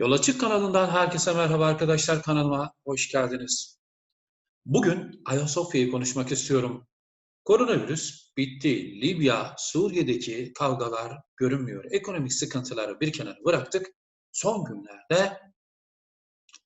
Yol Açık kanalından herkese merhaba arkadaşlar kanalıma hoş geldiniz. Bugün Ayasofya'yı konuşmak istiyorum. Koronavirüs bitti. Libya, Suriye'deki kavgalar görünmüyor. Ekonomik sıkıntıları bir kenara bıraktık. Son günlerde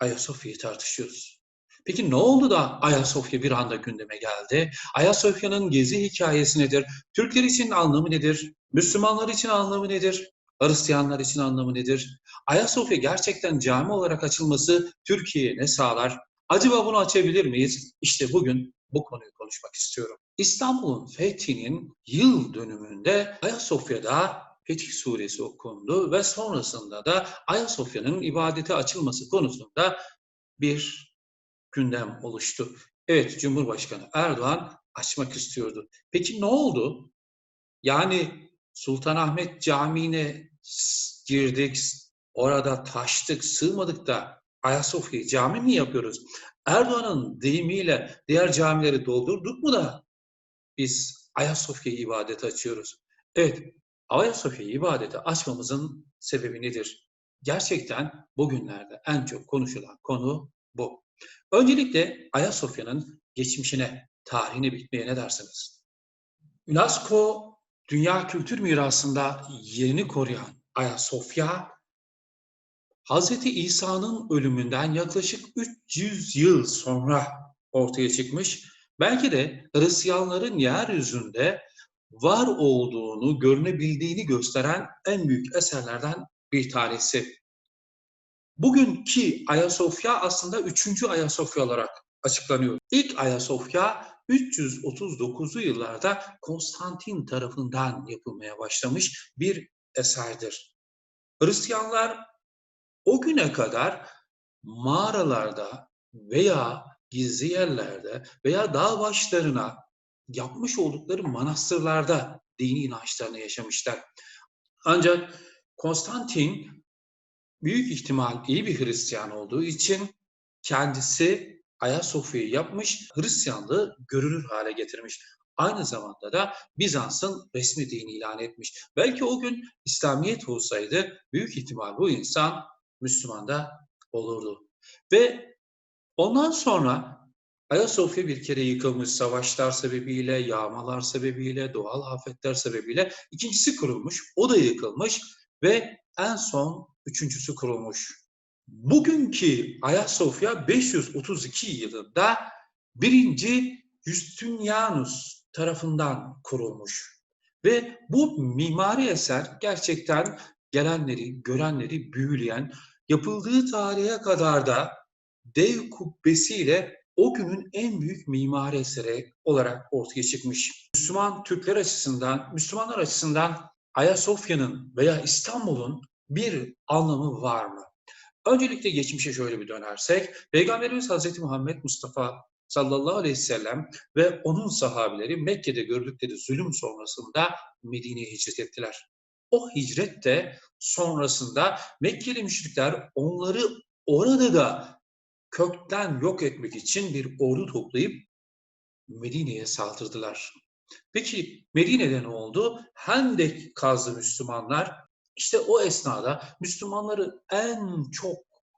Ayasofya'yı tartışıyoruz. Peki ne oldu da Ayasofya bir anda gündeme geldi? Ayasofya'nın gezi hikayesi nedir? Türkler için anlamı nedir? Müslümanlar için anlamı nedir? Hristiyanlar için anlamı nedir? Ayasofya gerçekten cami olarak açılması Türkiye'ye ne sağlar? Acaba bunu açabilir miyiz? İşte bugün bu konuyu konuşmak istiyorum. İstanbul'un fethinin yıl dönümünde Ayasofya'da Fetih Suresi okundu ve sonrasında da Ayasofya'nın ibadete açılması konusunda bir gündem oluştu. Evet, Cumhurbaşkanı Erdoğan açmak istiyordu. Peki ne oldu? Yani Sultanahmet Camii'ne girdik, orada taştık, sığmadık da Ayasofya'yı cami mi yapıyoruz? Erdoğan'ın deyimiyle diğer camileri doldurduk mu da biz Ayasofya'yı ibadete açıyoruz? Evet, Ayasofya'yı ibadete açmamızın sebebi nedir? Gerçekten bugünlerde en çok konuşulan konu bu. Öncelikle Ayasofya'nın geçmişine, tarihine bitmeye ne dersiniz? UNESCO Dünya Kültür Mirası'nda yerini koruyan Ayasofya, Hz. İsa'nın ölümünden yaklaşık 300 yıl sonra ortaya çıkmış. Belki de Hristiyanların yeryüzünde var olduğunu, görünebildiğini gösteren en büyük eserlerden bir tanesi. Bugünkü Ayasofya aslında üçüncü Ayasofya olarak açıklanıyor. İlk Ayasofya 339'lu yıllarda Konstantin tarafından yapılmaya başlamış bir eserdir. Hristiyanlar o güne kadar mağaralarda veya gizli yerlerde veya dağ başlarına yapmış oldukları manastırlarda dini inançlarını yaşamışlar. Ancak Konstantin büyük ihtimal iyi bir Hristiyan olduğu için kendisi Ayasofya'yı yapmış, Hristiyanlığı görünür hale getirmiş. Aynı zamanda da Bizans'ın resmi dini ilan etmiş. Belki o gün İslamiyet olsaydı büyük ihtimal bu insan Müslüman da olurdu. Ve ondan sonra Ayasofya bir kere yıkılmış savaşlar sebebiyle, yağmalar sebebiyle, doğal afetler sebebiyle. ikincisi kurulmuş, o da yıkılmış ve en son üçüncüsü kurulmuş. Bugünkü Ayasofya 532 yılında birinci Justinianus tarafından kurulmuş. Ve bu mimari eser gerçekten gelenleri, görenleri büyüleyen, yapıldığı tarihe kadar da dev kubbesiyle o günün en büyük mimari eseri olarak ortaya çıkmış. Müslüman Türkler açısından, Müslümanlar açısından Ayasofya'nın veya İstanbul'un bir anlamı var mı? Öncelikle geçmişe şöyle bir dönersek, Peygamberimiz Hazreti Muhammed Mustafa sallallahu aleyhi ve sellem ve onun sahabileri Mekke'de gördükleri zulüm sonrasında Medine'ye hicret ettiler. O hicret de sonrasında Mekkeli müşrikler onları orada da kökten yok etmek için bir ordu toplayıp Medine'ye saldırdılar. Peki Medine'de ne oldu? Hendek kazdı Müslümanlar işte o esnada Müslümanların en çok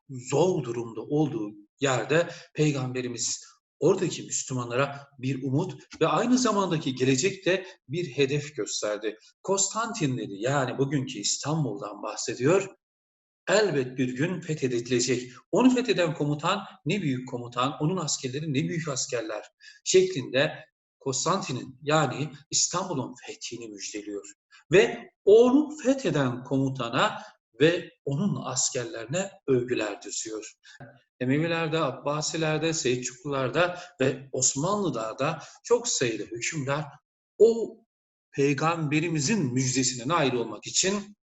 zor durumda olduğu yerde Peygamberimiz oradaki Müslümanlara bir umut ve aynı zamandaki gelecekte bir hedef gösterdi. Konstantin dedi yani bugünkü İstanbul'dan bahsediyor. Elbet bir gün fethedilecek. Onu fetheden komutan ne büyük komutan, onun askerleri ne büyük askerler şeklinde Konstantin'in yani İstanbul'un fethini müjdeliyor. Ve onu fetheden komutana ve onun askerlerine övgüler düzüyor. Emevilerde, Abbasilerde, Selçuklularda ve Osmanlı'da da çok sayıda hükümdar o peygamberimizin müjdesine nail olmak için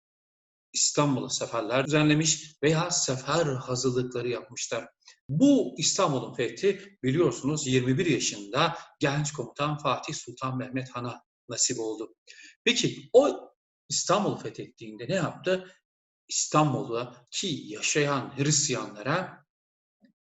İstanbul'a seferler düzenlemiş veya sefer hazırlıkları yapmışlar. Bu İstanbul'un fethi biliyorsunuz 21 yaşında genç komutan Fatih Sultan Mehmet Han'a nasip oldu. Peki o İstanbul'u fethettiğinde ne yaptı? İstanbul'da ki yaşayan Hristiyanlara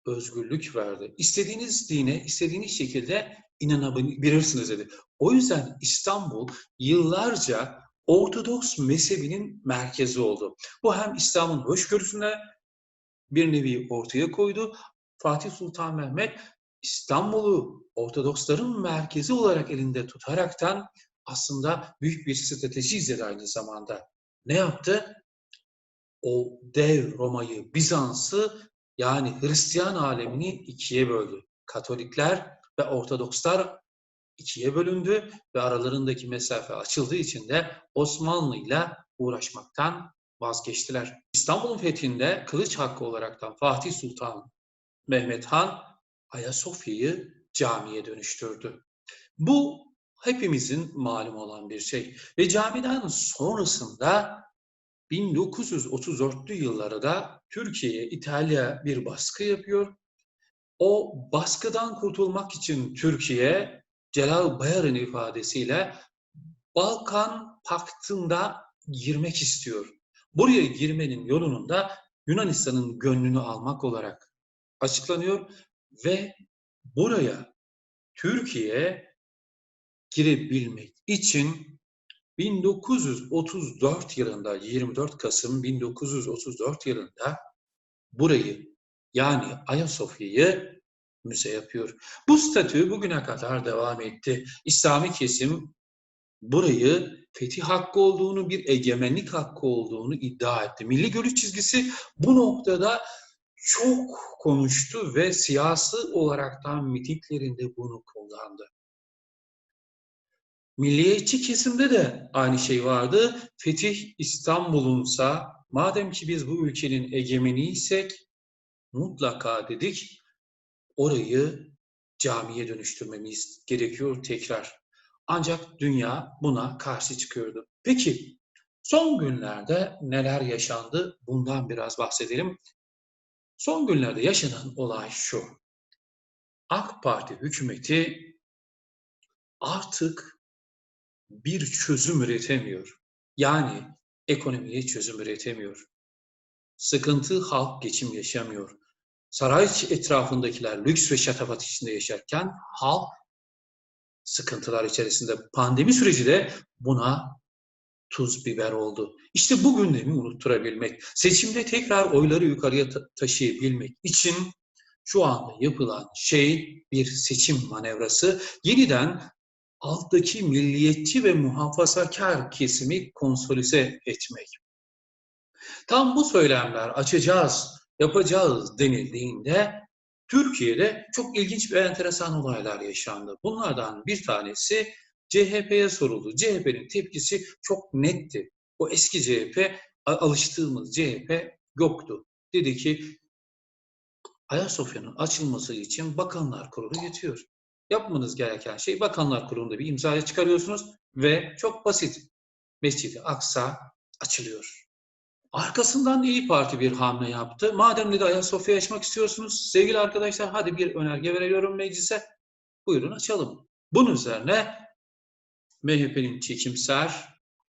özgürlük verdi. İstediğiniz dine, istediğiniz şekilde inanabilirsiniz dedi. O yüzden İstanbul yıllarca Ortodoks mezhebinin merkezi oldu. Bu hem İslam'ın hoşgörüsüne bir nevi ortaya koydu. Fatih Sultan Mehmet İstanbul'u Ortodoksların merkezi olarak elinde tutaraktan aslında büyük bir strateji izledi aynı zamanda. Ne yaptı? O dev Roma'yı, Bizans'ı yani Hristiyan alemini ikiye böldü. Katolikler ve Ortodokslar ikiye bölündü ve aralarındaki mesafe açıldığı için de Osmanlı ile uğraşmaktan vazgeçtiler. İstanbul'un fethinde kılıç hakkı olaraktan Fatih Sultan Mehmet Han Ayasofya'yı camiye dönüştürdü. Bu hepimizin malum olan bir şey. Ve camiden sonrasında 1934'lü yıllarda Türkiye'ye İtalya bir baskı yapıyor. O baskıdan kurtulmak için Türkiye Celal Bayar'ın ifadesiyle Balkan Paktı'nda girmek istiyor. Buraya girmenin yolunun da Yunanistan'ın gönlünü almak olarak açıklanıyor ve buraya Türkiye girebilmek için 1934 yılında 24 Kasım 1934 yılında burayı yani Ayasofya'yı müze yapıyor. Bu statü bugüne kadar devam etti. İslami kesim burayı fetih hakkı olduğunu, bir egemenlik hakkı olduğunu iddia etti. Milli görüş çizgisi bu noktada çok konuştu ve siyasi olaraktan mitinglerinde bunu kullandı. Milliyetçi kesimde de aynı şey vardı. Fetih İstanbul'unsa madem ki biz bu ülkenin egemeniysek mutlaka dedik orayı camiye dönüştürmemiz gerekiyor tekrar. Ancak dünya buna karşı çıkıyordu. Peki son günlerde neler yaşandı? Bundan biraz bahsedelim. Son günlerde yaşanan olay şu. AK Parti hükümeti artık bir çözüm üretemiyor. Yani ekonomiye çözüm üretemiyor. Sıkıntı halk geçim yaşamıyor. Saray etrafındakiler lüks ve şatafat içinde yaşarken halk sıkıntılar içerisinde. Pandemi süreci de buna tuz biber oldu. İşte bu gündemi unutturabilmek, seçimde tekrar oyları yukarıya ta- taşıyabilmek için şu anda yapılan şey bir seçim manevrası. Yeniden alttaki milliyetçi ve muhafazakar kesimi konsolide etmek. Tam bu söylemler açacağız, yapacağız denildiğinde Türkiye'de çok ilginç ve enteresan olaylar yaşandı. Bunlardan bir tanesi CHP'ye soruldu. CHP'nin tepkisi çok netti. O eski CHP, alıştığımız CHP yoktu. Dedi ki Ayasofya'nın açılması için Bakanlar Kurulu yetiyor. Yapmanız gereken şey Bakanlar Kurulu'nda bir imzaya çıkarıyorsunuz ve çok basit. Mescid-i Aksa açılıyor. Arkasından İyi Parti bir hamle yaptı. Madem dedi Ayasofya açmak istiyorsunuz sevgili arkadaşlar hadi bir önerge veriyorum meclise. Buyurun açalım. Bunun üzerine MHP'nin çekimser,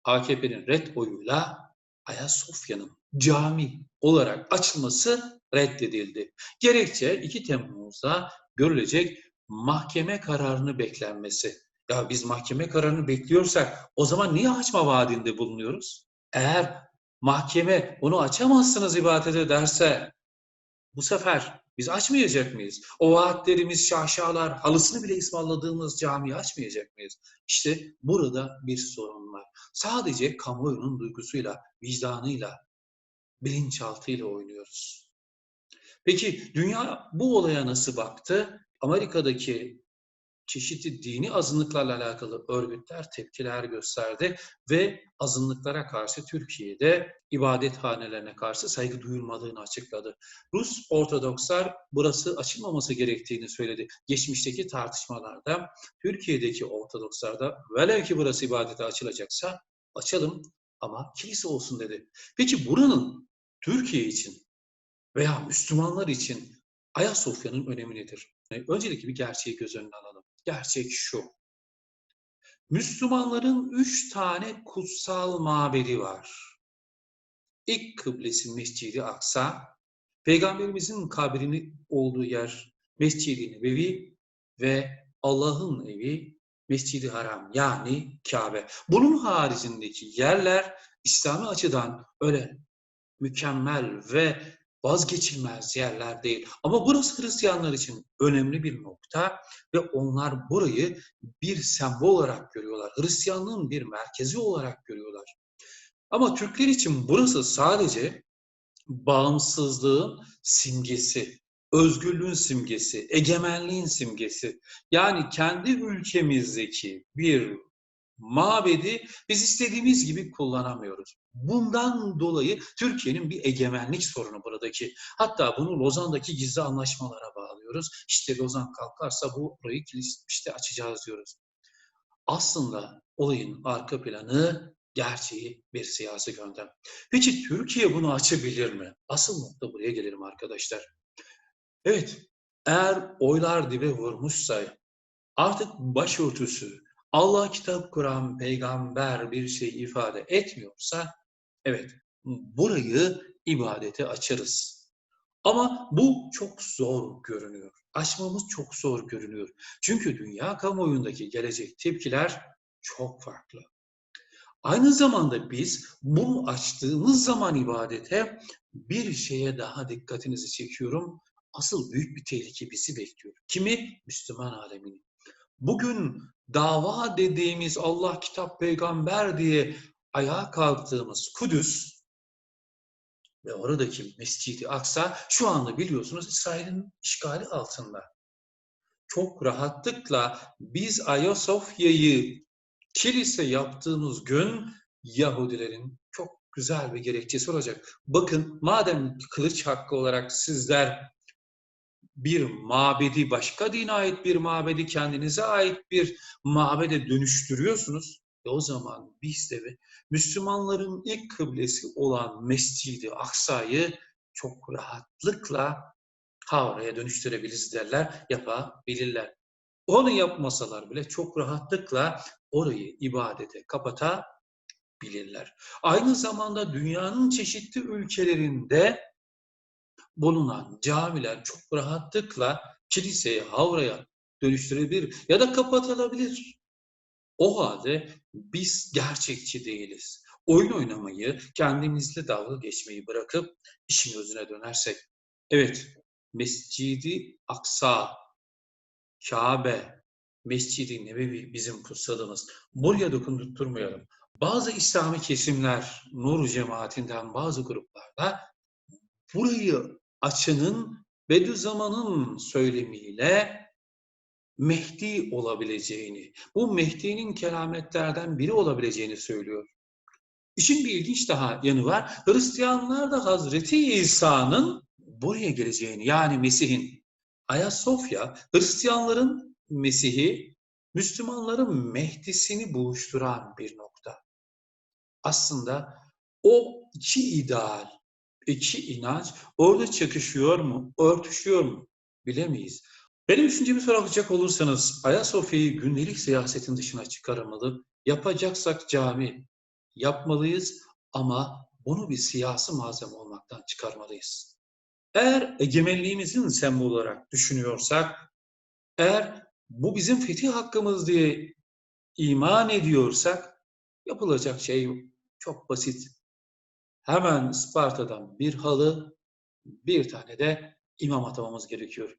AKP'nin red oyuyla Ayasofya'nın cami olarak açılması reddedildi. Gerekçe 2 Temmuz'da görülecek mahkeme kararını beklenmesi. Ya biz mahkeme kararını bekliyorsak o zaman niye açma vaadinde bulunuyoruz? Eğer mahkeme onu açamazsınız ibadete derse bu sefer biz açmayacak mıyız? O vaatlerimiz, şaşalar, halısını bile ısmarladığımız camiyi açmayacak mıyız? İşte burada bir sorun var. Sadece kamuoyunun duygusuyla, vicdanıyla, bilinçaltıyla oynuyoruz. Peki dünya bu olaya nasıl baktı? Amerika'daki çeşitli dini azınlıklarla alakalı örgütler tepkiler gösterdi ve azınlıklara karşı Türkiye'de ibadethanelerine karşı saygı duyulmadığını açıkladı. Rus Ortodokslar burası açılmaması gerektiğini söyledi. Geçmişteki tartışmalarda Türkiye'deki Ortodokslar da velev ki burası ibadete açılacaksa açalım ama kilise olsun dedi. Peki buranın Türkiye için veya Müslümanlar için Ayasofya'nın önemi nedir? Öncelikle bir gerçeği göz önüne alalım. Gerçek şu. Müslümanların üç tane kutsal mabedi var. İlk kıblesi Mescid-i Aksa, Peygamberimizin kabrini olduğu yer Mescid-i Nebevi ve Allah'ın evi Mescid-i Haram yani Kabe. Bunun haricindeki yerler İslami açıdan öyle mükemmel ve vazgeçilmez yerler değil. Ama burası Hristiyanlar için önemli bir nokta ve onlar burayı bir sembol olarak görüyorlar. Hristiyanlığın bir merkezi olarak görüyorlar. Ama Türkler için burası sadece bağımsızlığın simgesi, özgürlüğün simgesi, egemenliğin simgesi. Yani kendi ülkemizdeki bir mabedi biz istediğimiz gibi kullanamıyoruz. Bundan dolayı Türkiye'nin bir egemenlik sorunu buradaki. Hatta bunu Lozan'daki gizli anlaşmalara bağlıyoruz. İşte Lozan kalkarsa bu burayı işte açacağız diyoruz. Aslında olayın arka planı gerçeği bir siyasi gündem. Peki Türkiye bunu açabilir mi? Asıl nokta buraya gelelim arkadaşlar. Evet, eğer oylar dibe vurmuşsa artık başörtüsü, Allah kitap kuran peygamber bir şey ifade etmiyorsa evet burayı ibadete açarız. Ama bu çok zor görünüyor. Açmamız çok zor görünüyor. Çünkü dünya kamuoyundaki gelecek tepkiler çok farklı. Aynı zamanda biz bunu açtığımız zaman ibadete bir şeye daha dikkatinizi çekiyorum. Asıl büyük bir tehlike bizi bekliyor. Kimi? Müslüman alemini. Bugün dava dediğimiz Allah, kitap, peygamber diye ayağa kalktığımız Kudüs ve oradaki Mescid-i Aksa şu anda biliyorsunuz İsrail'in işgali altında. Çok rahatlıkla biz Ayasofya'yı kilise yaptığımız gün Yahudilerin çok güzel bir gerekçesi olacak. Bakın madem kılıç hakkı olarak sizler bir mabedi, başka dine ait bir mabedi kendinize ait bir mabede dönüştürüyorsunuz. E o zaman biz de Müslümanların ilk kıblesi olan Mescid-i Aksa'yı çok rahatlıkla Havra'ya dönüştürebiliriz derler, yapabilirler. Onu yapmasalar bile çok rahatlıkla orayı ibadete kapatabilirler. Aynı zamanda dünyanın çeşitli ülkelerinde bulunan camiler çok rahatlıkla kiliseye, havraya dönüştürülebilir ya da kapatılabilir. O halde biz gerçekçi değiliz. Oyun oynamayı, kendimizle dalga geçmeyi bırakıp işin özüne dönersek. Evet, Mescidi Aksa, Kabe, Mescidi Nebevi bizim kutsadığımız. Buraya dokundurtmayalım. Bazı İslami kesimler, Nur cemaatinden bazı gruplarda burayı açının Bediüzzaman'ın söylemiyle Mehdi olabileceğini, bu Mehdi'nin kerametlerden biri olabileceğini söylüyor. İşin bir ilginç daha yanı var. Hristiyanlar da Hazreti İsa'nın buraya geleceğini yani Mesih'in Ayasofya Hristiyanların Mesih'i Müslümanların Mehdi'sini buluşturan bir nokta. Aslında o iki ideal iki inanç orada çakışıyor mu, örtüşüyor mu bilemeyiz. Benim düşüncemi soracak olursanız Ayasofya'yı gündelik siyasetin dışına çıkaramalı. Yapacaksak cami yapmalıyız ama bunu bir siyasi malzeme olmaktan çıkarmalıyız. Eğer egemenliğimizin sembol olarak düşünüyorsak, eğer bu bizim fetih hakkımız diye iman ediyorsak yapılacak şey çok basit hemen Sparta'dan bir halı, bir tane de imam atamamız gerekiyor.